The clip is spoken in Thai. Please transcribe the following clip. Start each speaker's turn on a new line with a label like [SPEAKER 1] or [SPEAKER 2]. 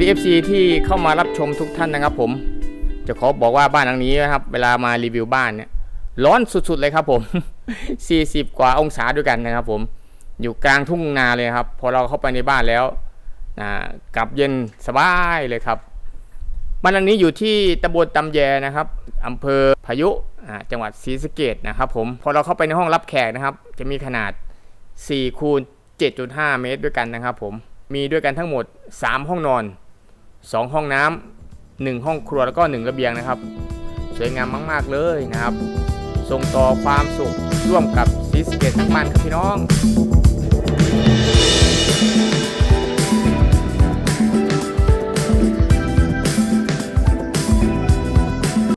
[SPEAKER 1] ดี FC ที่เข้ามารับชมทุกท่านนะครับ ผม จะขอบอกว่าบ้านหลังนี้นะครับ เวลามารีวิวบ้านเนี่ยร้อนสุดๆเลยครับผม 40 กว่าองศาด้วยกันนะครับ ผม อยู่กลางทุ่งนาเลยครับ พอเราเข้าไปในบ้านแล้วนะกลับเย็นสบายเลยครับบ้านหลังนี้อยู่ที่ตำบลตำแยนะครับอำเภอพายุจังหวัดศรีสะเกดนะครับ ผม พอเราเข้าไปในห้องรับแขกนะครับ จะมีขนาด4คูณ7.5 เมตรด้วยกันนะครับ ผม มีด้วยกันทั้งหมด 3 ห้องนอน 2 ห้องน้ำ1ห้องครัวแล้วก็ 1 ระเบียงนะครับ สวยงามมาก ๆ เลยนะครับ ส่งต่อความสุขร่วมกับซีสเกตทั้งมันครับพี่น้อง